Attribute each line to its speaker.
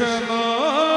Speaker 1: Hare
Speaker 2: Hare Krishna